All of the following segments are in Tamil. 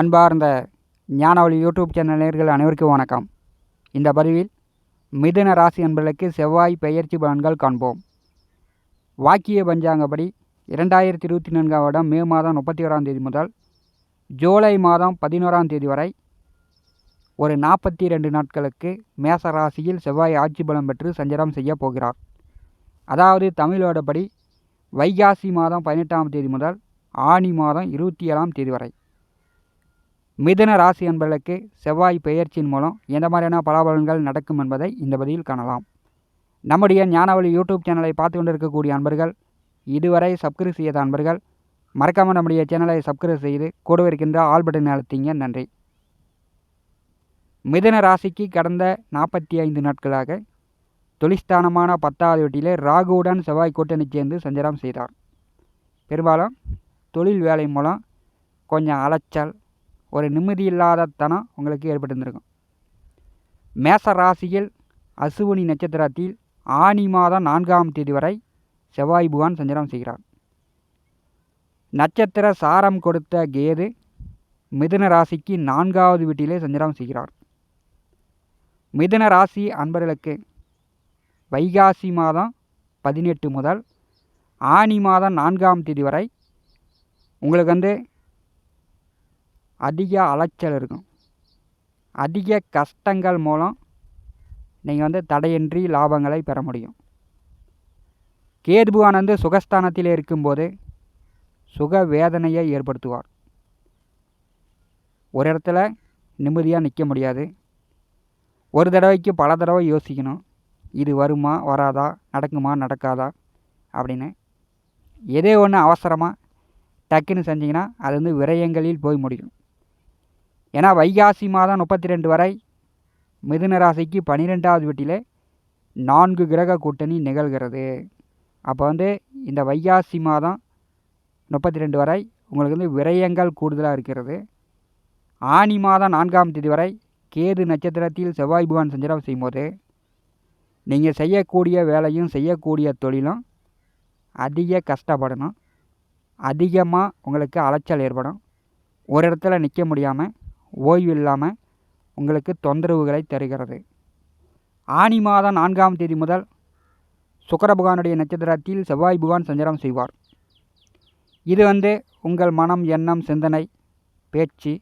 அன்பார்ந்த ஞானவழி யூடியூப் சேனல் நேர்கள் அனைவருக்கும் வணக்கம். இந்த பதிவில் மிதுன ராசி என்பதற்கு செவ்வாய் பெயர்ச்சி பலன்கள் காண்போம். வாக்கிய பஞ்சாங்கப்படி இரண்டாயிரத்தி இருபத்தி நான்காம் வருடம் மே மாதம் முப்பத்தி ஓராம் தேதி முதல் ஜூலை மாதம் பதினோராம் தேதி வரை ஒரு நாற்பத்தி ரெண்டு நாட்களுக்கு மேச ராசியில் செவ்வாய் ஆட்சி பலம் பெற்று சஞ்சாரம் செய்ய போகிறார். அதாவது தமிழ் வைகாசி மாதம் பதினெட்டாம் தேதி முதல் ஆனி மாதம் இருபத்தி ஏழாம் தேதி வரை. மிதுன ராசி என்பர்களுக்கு செவ்வாய் பெயர்ச்சியின் மூலம் எந்த மாதிரியான பலாபலன்கள் நடக்கும் என்பதை இந்த பதிவில் காணலாம். நம்முடைய ஞானவழி யூடியூப் சேனலை பார்த்து கொண்டிருக்கக்கூடிய அன்பர்கள் இதுவரை சப்ஸ்கிரைப் செய்யாத அன்பர்கள் மறக்காமல் நம்முடைய சேனலை சப்ஸ்கிரைப் செய்து கூட இருக்கின்ற ஆல் பட்டன் அழுத்திங்க. நன்றி. மிதுன ராசிக்கு கடந்த நாற்பத்தி ஐந்து நாட்களாக தொழிஸ்தானமான பத்தாவது வீட்டிலே ராகுவுடன் செவ்வாய் கூட்டணி சேர்ந்து சஞ்சாரம் செய்தார். பெரும்பாலும் தொழில் வேலை மூலம் கொஞ்சம் அலைச்சல் ஒரு நிம்மதி இல்லாதத்தனம் உங்களுக்கு ஏற்பட்டிருந்திருக்கும். மேச ராசியில் அசுவனி நட்சத்திரத்தில் ஆனி மாதம் நான்காம் தேதி வரை செவ்வாய் புகான் சஞ்சாரம் செய்கிறார். நட்சத்திர சாரம் கொடுத்த கேது மிதுன ராசிக்கு நான்காவது வீட்டிலே சஞ்சாரம் செய்கிறார். மிதுன ராசி அன்பர்களுக்கு வைகாசி மாதம் பதினெட்டு முதல் ஆனி மாதம் நான்காம் தேதி வரை உங்களுக்கு வந்து அதிக அலைச்சல் இருக்கும். அதிக கஷ்டங்கள் மூலம் நீங்கள் வந்து தடையின்றி லாபங்களை பெற முடியும். கேதுபுவான் வந்து சுகஸ்தானத்தில் இருக்கும்போது சுக வேதனையை ஏற்படுத்துவார். ஒரு இடத்துல நிம்மதியாக நிற்க முடியாது. ஒரு தடவைக்கு பல தடவை யோசிக்கணும். இது வருமா வராதா நடக்குமா நடக்காதா அப்படின்னு. எதே ஒன்று அவசரமாக டக்குன்னு செஞ்சிங்கன்னா அது வந்து விரயங்களில் போய் முடியும். ஏன்னா வைகாசி மாதம் முப்பத்தி ரெண்டு வரை மிதுன ராசிக்கு பன்னிரெண்டாவது வீட்டிலே நான்கு கிரக கூட்டணி நிகழ்கிறது. அப்போ வந்து இந்த வைகாசி மாதம் முப்பத்தி ரெண்டு வரை உங்களுக்கு வந்து விரயங்கள் கூடுதலாக இருக்கிறது. ஆனி மாதம் நான்காம் தேதி வரை கேது நட்சத்திரத்தில் செவ்வாய் புகான் சஞ்சாரம் செய்யும்போது நீங்கள் செய்யக்கூடிய வேலையும் செய்யக்கூடிய தொழிலும் அதிக கஷ்டப்படணும். அதிகமாக உங்களுக்கு அலைச்சல் ஏற்படும். ஒரு இடத்துல நிற்க முடியாமல் ஓய்வு இல்லாமல் உங்களுக்கு தொந்தரவுகளை தருகிறது. ஆனி மாதம் நான்காம் தேதி முதல் சுக்கர பகவானுடைய நட்சத்திரத்தில் செவ்வாய் புகான் சஞ்சாரம் செய்வார். இது வந்து உங்கள் மனம் எண்ணம் சிந்தனை பேச்சு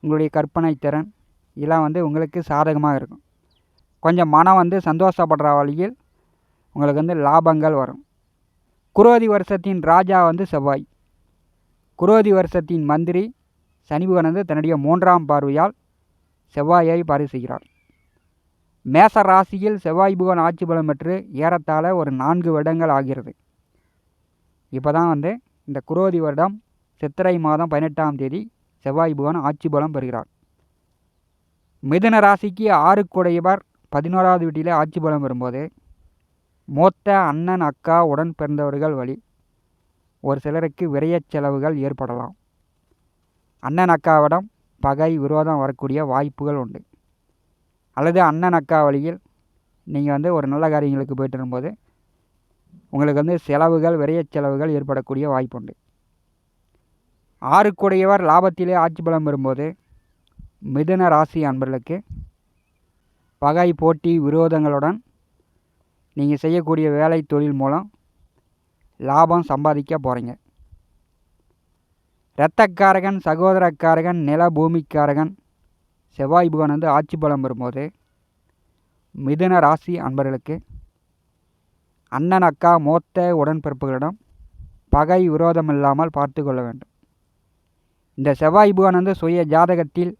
உங்களுடைய கற்பனை திறன் இதெல்லாம் வந்து உங்களுக்கு சாதகமாக இருக்கும். கொஞ்சம் மனம் வந்து சந்தோஷப்படுற வழியில் உங்களுக்கு வந்து லாபங்கள் வரும். குரோதி வருஷத்தின் ராஜா வந்து செவ்வாய். குரோதி வருஷத்தின் மந்திரி சனி தன்னுடைய மூன்றாம் பார்வையால் செவ்வாயை பார்வை செய்கிறார். மேச ராசியில் செவ்வாய் புகன் ஆட்சி பலம் பெற்று ஏறத்தாழ ஒரு நான்கு வருடங்கள் ஆகிறது. இப்போ தான் வந்து இந்த குரோதி வருடம் சித்திரை மாதம் பதினெட்டாம் தேதி செவ்வாய் புகன் ஆட்சி பலம் பெறுகிறார். மிதுன ராசிக்கு ஆறுக்குடையவர் பதினோராவது வீட்டிலே ஆட்சி பலம் வரும்போது மூத்த அண்ணன் அக்கா உடன் பிறந்தவர்கள் வழி ஒரு சிலருக்கு விரையச் செலவுகள் ஏற்படலாம். அண்ணன் அக்காவிடம் பகை விரோதம் வரக்கூடிய வாய்ப்புகள் உண்டு. அல்லது அண்ணன் அக்கா வழியில் நீங்கள் வந்து ஒரு நல்ல காரியங்களுக்கு போயிட்டு வரும்போது உங்களுக்கு வந்து செலவுகள் விரைய செலவுகள் ஏற்படக்கூடிய வாய்ப்பு உண்டு. ஆறுக்குடையவர் லாபத்திலே ஆட்சி பலம் பெறும்போது மிதுன ராசி அன்பர்களுக்கு பகை போட்டி விரோதங்களுடன் நீங்கள் செய்யக்கூடிய வேலை தொழில் மூலம் லாபம் சம்பாதிக்க போகிறீங்க இரத்தக்காரகன் சகோதரக்காரகன் நில பூமிக்காரகன் செவ்வாய் புகன் வந்து ஆட்சி பலம் வரும்போது மிதுன ராசி அன்பர்களுக்கு அண்ணன் அக்கா மூத்த உடன்பிறப்புகளிடம் பகை விரோதம் இல்லாமல் பார்த்து கொள்ள வேண்டும். இந்த செவ்வாய் புகன் வந்து சுய ஜாதகத்தில்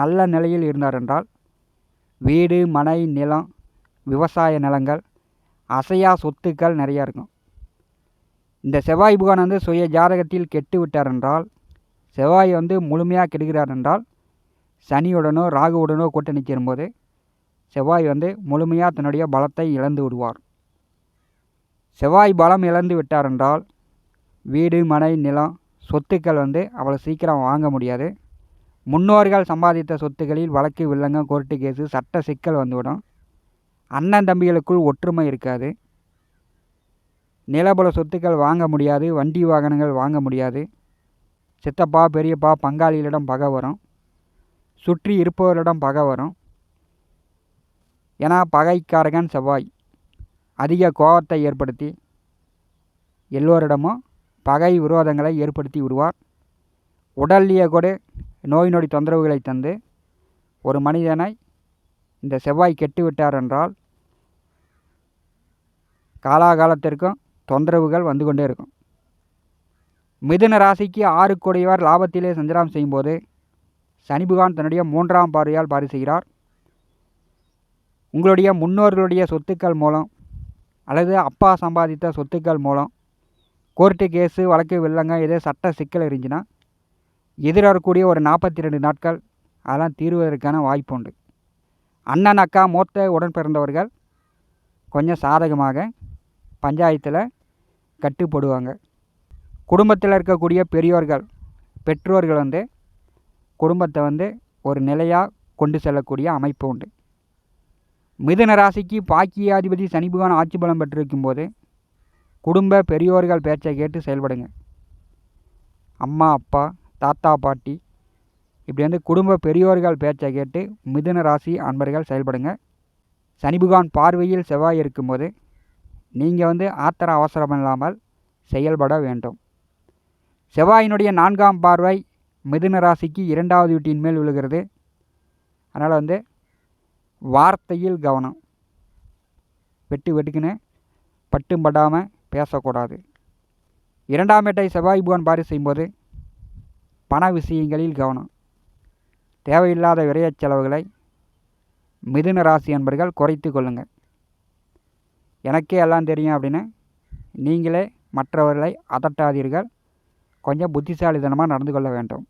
நல்ல நிலையில் இருந்தார் என்றால் வீடு மனை நிலம் விவசாய நிலங்கள் அசையா சொத்துக்கள் நிறையா இருக்கும். இந்த செவ்வாய் புகான் வந்து சுய ஜாதகத்தில் கெட்டு விட்டார் என்றால் செவ்வாய் வந்து முழுமையாக கெடுகிறார் என்றால் சனியுடனோ ராகுவுடனோ கூட்டணி சேரும்போது செவ்வாய் வந்து முழுமையாக தன்னுடைய பலத்தை இழந்து விடுவார். செவ்வாய் பலம் இழந்து விட்டார் என்றால் வீடு மனை நிலம் சொத்துக்கள் வந்து அவ்வளோ சீக்கிரம் வாங்க முடியாது. முன்னோர்கள் சம்பாதித்த சொத்துக்களில் வழக்கு வில்லங்கம் கோர்ட்டு கேஸு சட்ட சிக்கல் வந்துவிடும். அண்ணன் தம்பிகளுக்குள் ஒற்றுமை இருக்காது. நிலபல சொத்துக்கள் வாங்க முடியாது வண்டி வாகனங்கள் வாங்க முடியாது. சித்தப்பா பெரியப்பா பங்காளிகளிடம் பகை வரும். சுற்றி இருப்பவர்களிடம் பகை வரும். ஏன்னா பகைக்காரகன் செவ்வாய். அதிக கோபத்தை ஏற்படுத்தி எல்லோரிடமும் பகை விரோதங்களை ஏற்படுத்தி விடுவார். உடல்லிய கூட நோய் நொடி தொந்தரவுகளை தந்து ஒரு மனிதனை இந்த செவ்வாய் கெட்டு விட்டார் என்றால் காலாகாலத்திற்கும் தொந்தரவுகள் வந்து கொண்டே இருக்கும். மிதுன ராசிக்கு ஆறு கோடியவர் லாபத்திலே சஞ்சலம் செய்யும்போது சனி பகவான் தன்னுடைய மூன்றாம் பார்வையால் பாரி செய்கிறார். உங்களுடைய முன்னோர்களுடைய சொத்துக்கள் மூலம் அல்லது அப்பா சம்பாதித்த சொத்துக்கள் மூலம் கோர்ட்டு கேஸு வழக்கு வில்லங்க ஏதோ சட்ட சிக்கல் இருந்துச்சுன்னா எதிர்வரக்கூடிய ஒரு நாற்பத்தி ரெண்டு நாட்கள் அதெல்லாம் தீர்வதற்கான வாய்ப்பு உண்டு. அண்ணன் அக்கா மூத்த உடன் பிறந்தவர்கள் கொஞ்சம் சாதகமாக பஞ்சாயத்தில் கட்டுப்படுவாங்க. குடும்பத்தில் இருக்கக்கூடிய பெரியோர்கள் பெற்றோர்கள் வந்து குடும்பத்தை வந்து ஒரு நிலையாக கொண்டு செல்லக்கூடிய அமைப்பு உண்டு. மிதுன ராசிக்கு பாக்கியாதிபதி சனிபகவான் ஆட்சி பலம் பெற்றிருக்கும் போது குடும்ப பெரியோர்கள் பேச்சை கேட்டு செயல்படுங்க. அம்மா அப்பா தாத்தா பாட்டி இப்படி வந்து குடும்ப பெரியோர்கள் பேச்சை கேட்டு மிதுன ராசி அன்பர்கள் செயல்படுங்க. சனிபகவான் பார்வையில் செவ்வாய் இருக்கும்போது நீங்கள் வந்து ஆத்திர அவசரம் இல்லாமல் செயல்பட வேண்டும். செவ்வாயினுடைய நான்காம் பார்வை மிதுன ராசிக்கு இரண்டாவது வீட்டின் மேல் விழுகிறது. அதனால் வந்து வார்த்தையில் கவனம். வெட்டு வெட்டுக்குன்னு பட்டும் படாமல் பேசக்கூடாது. இரண்டாம் வேட்டை செவ்வாய் புவன் பாரி செய்யும்போது பண விஷயங்களில் கவனம். தேவையில்லாத விரைய செலவுகளை மிதுன ராசி என்பர்கள் குறைத்து கொள்ளுங்கள் எனக்கே எல்லாம் தெரியும் அப்படின்னு நீங்களே மற்றவர்களை அதட்டாதீர்கள். கொஞ்சம் புத்திசாலித்தனமாக நடந்து கொள்ள வேண்டும்.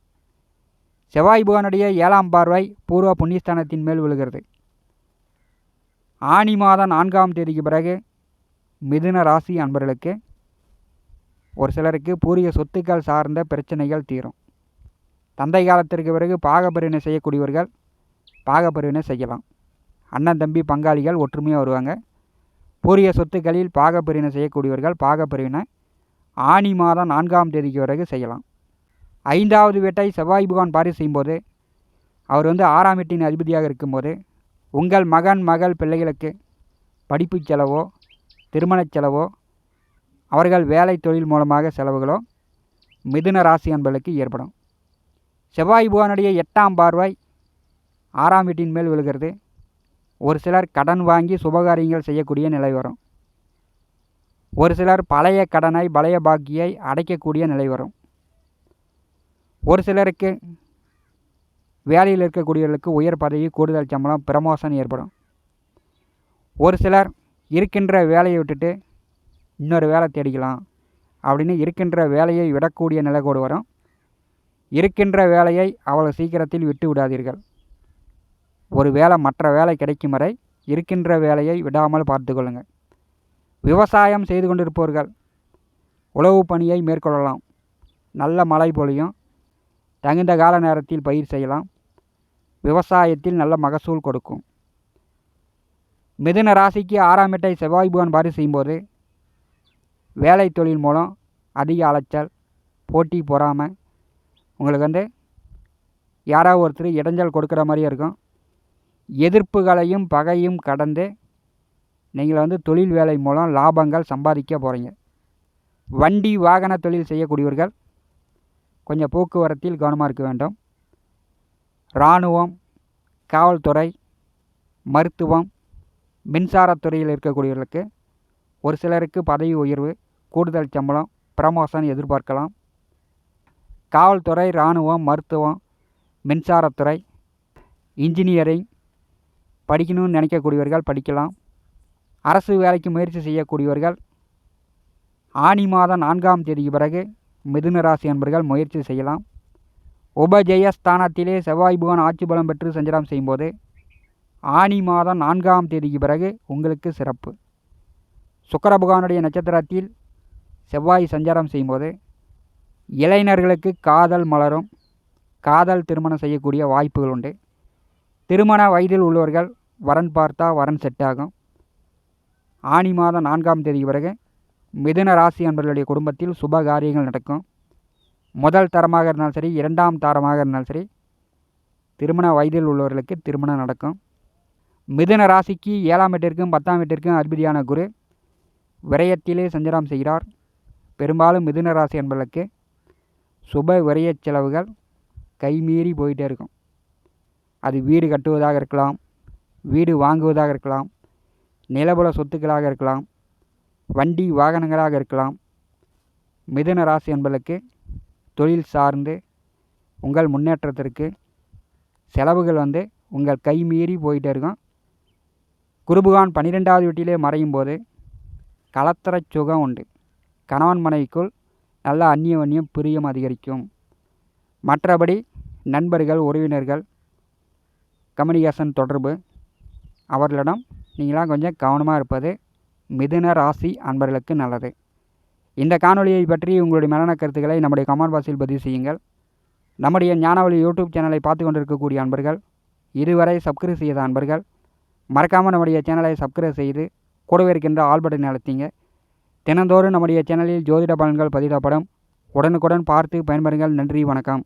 செவ்வாய் புகானுடைய ஏழாம் பார்வை பூர்வ புண்ணியஸ்தானத்தின் மேல் விழுகிறது. ஆனி மாதம் நான்காம் தேதிக்கு பிறகு மிதுன ராசி அன்பர்களுக்கு ஒரு சிலருக்கு பூரிய சொத்துக்கள் சார்ந்த பிரச்சனைகள் தீரும். தந்தை காலத்திற்கு பிறகு பாகப்பிரிவினை செய்யக்கூடியவர்கள் பாகப்பிரிவினை செய்யலாம். அண்ணன் தம்பி பங்காளிகள் ஒற்றுமையாக வருவாங்க. பூரிய சொத்துக்களில் பாகப்பிரிவினை செய்யக்கூடியவர்கள் பாகப்பிரிவினை ஆனி மாதம் நான்காம் தேதிக்கு பிறகு செய்யலாம். ஐந்தாவது வீட்டை செவ்வாய் புகான் பாரி செய்யும்போது அவர் வந்து ஆறாம் வீட்டின் அதிபதியாக இருக்கும்போது உங்கள் மகன் மகள் பிள்ளைகளுக்கு படிப்பு செலவோ திருமணச் செலவோ அவர்கள் வேலை தொழில் மூலமாக செலவுகளோ மிதுன ராசி என்பதற்கு ஏற்படும். செவ்வாய் புகானுடைய எட்டாம் பார்வை ஆறாம் வீட்டின் மேல் விழுகிறது. ஒரு சிலர் கடன் வாங்கி சுபகாரியங்கள் செய்யக்கூடிய நிலை வரும். ஒரு சிலர் பழைய கடனை பழைய பாக்கியை அடைக்கக்கூடிய நிலை வரும். ஒரு சிலருக்கு வேலையில் இருக்கக்கூடியவர்களுக்கு உயர் பதவி கூடுதல் சம்பளம் பிரமோஷன் ஏற்படும். ஒரு சிலர் இருக்கின்ற வேலையை விட்டுட்டு இன்னொரு வேலை தேடிக்கலாம் அப்படின்னு இருக்கின்ற வேலையை விடக்கூடிய நிலை கூட வரும். இருக்கின்ற வேலையை அவ்வளோ சீக்கிரத்தில் விட்டு விடாதீர்கள். ஒரு வேலை மற்ற வேலை கிடைக்கும் வரை இருக்கின்ற வேலையை விடாமல் பார்த்து கொள்ளுங்கள் விவசாயம் செய்து கொண்டிருப்பவர்கள் உழவு பணியை மேற்கொள்ளலாம். நல்ல மழை பொழியும். தகுந்த கால நேரத்தில் பயிர் செய்யலாம். விவசாயத்தில் நல்ல மகசூல் கொடுக்கும். மிதுன ராசிக்கு ஆறாம் எட்டை செவ்வாய் புவன் பாரி செய்யும்போது வேலை தொழில் மூலம் அதிக அலைச்சல் போட்டி பொறாமை உங்களுக்கு வந்து யாராவது ஒருத்தர் இடைஞ்சல் கொடுக்குற மாதிரியே இருக்கும். எதிர்ப்புகளையும் பகையும் கடந்து நீங்கள் வந்து தொழில் வேலை மூலம் லாபங்கள் சம்பாதிக்க போகிறீங்க வண்டி வாகன தொழில் செய்யக்கூடியவர்கள் கொஞ்சம் போக்குவரத்தில் கவனமாக இருக்க வேண்டும். இராணுவம் காவல்துறை மருத்துவம் மின்சாரத்துறையில் இருக்கக்கூடியவர்களுக்கு ஒரு சிலருக்கு பதவி உயர்வு கூடுதல் சம்பளம் ப்ரமோஷன் எதிர்பார்க்கலாம். காவல்துறை இராணுவம் மருத்துவம் மின்சாரத்துறை இன்ஜினியரிங் படிக்கணும்னு நினைக்கக்கூடியவர்கள் படிக்கலாம். அரசு வேலைக்கு முயற்சி செய்யக்கூடியவர்கள் ஆனி மாதம் நான்காம் தேதிக்கு பிறகு மிதுன ராசி என்பர்கள் முயற்சி செய்யலாம். உபஜெயஸ்தானத்திலே செவ்வாய் புவன் ஆட்சி பலம் பெற்று சஞ்சாரம் செய்யும்போது ஆனி மாதம் நான்காம் தேதிக்கு பிறகு உங்களுக்கு சிறப்பு. சுக்கர பகவானுடைய நட்சத்திரத்தில் செவ்வாய் சஞ்சாரம் செய்யும்போது இளைஞர்களுக்கு காதல் மலரும் காதல் திருமணம் செய்யக்கூடிய வாய்ப்புகள் உண்டு. திருமண வயதில் உள்ளவர்கள் வரன் பார்த்தா வரன் செட் ஆகும். ஆனி மாதம் நான்காம் தேதி பிறகு மிதுன ராசி என்பவர்களுடைய குடும்பத்தில் சுப காரியங்கள் நடக்கும். முதல் தரமாக இருந்தாலும் சரி இரண்டாம் தரமாக இருந்தாலும் சரி திருமண வயதில் உள்ளவர்களுக்கு திருமணம் நடக்கும். மிதுன ராசிக்கு ஏழாம் வீட்டிற்கும் பத்தாம் வீட்டிற்கும் அதிபதியான குரு விரயத்திலே சஞ்சாரம் செய்கிறார். பெரும்பாலும் மிதுன ராசி என்பதற்கு சுப விரய செலவுகள் கைமீறி போயிட்டே இருக்கும். அது வீடு கட்டுவதாக இருக்கலாம் வீடு வாங்குவதாக இருக்கலாம் நிலபுல சொத்துக்களாக இருக்கலாம் வண்டி வாகனங்களாக இருக்கலாம். மிதுன ராசி என்பதற்கு தொழில் சார்ந்து உங்கள் முன்னேற்றத்திற்கு செலவுகள் வந்து உங்கள் கை மீறி போயிட்டே இருக்கும். குருபுகான் பன்னிரெண்டாவது வீட்டிலே மறையும் போது கலத்தர சுகம் உண்டு. கணவன் மனைவிக்குள் நல்ல அந்நியவன்யம் பிரியம் அதிகரிக்கும். மற்றபடி நண்பர்கள் உறவினர்கள் கம்யூனிகேஷன் தொடர்பு அவர்களிடம் நீங்களாம் கொஞ்சம் கவனமாக இருப்பது மிதுன ராசி அன்பர்களுக்கு நல்லது. இந்த காணொலியை பற்றி உங்களுடைய மரண கருத்துக்களை நம்முடைய கமெண்ட் பாக்ஸில் பதிவு செய்யுங்கள். நம்முடைய ஞானவழி யூடியூப் சேனலை பார்த்து கொண்டிருக்கக்கூடிய அன்பர்கள் இதுவரை சப்ஸ்கிரைப் செய்த அன்பர்கள் மறக்காமல் நம்முடைய சேனலை சப்ஸ்கிரைப் செய்து கூடவே இருக்கின்ற ஆல் பட்டனை அழுத்திங்க. தினந்தோறும் நம்முடைய சேனலில் ஜோதிட பலன்கள் பதிவிடப்படும். உடனுக்குடன் பார்த்து பயன்பெறுங்கள். நன்றி வணக்கம்.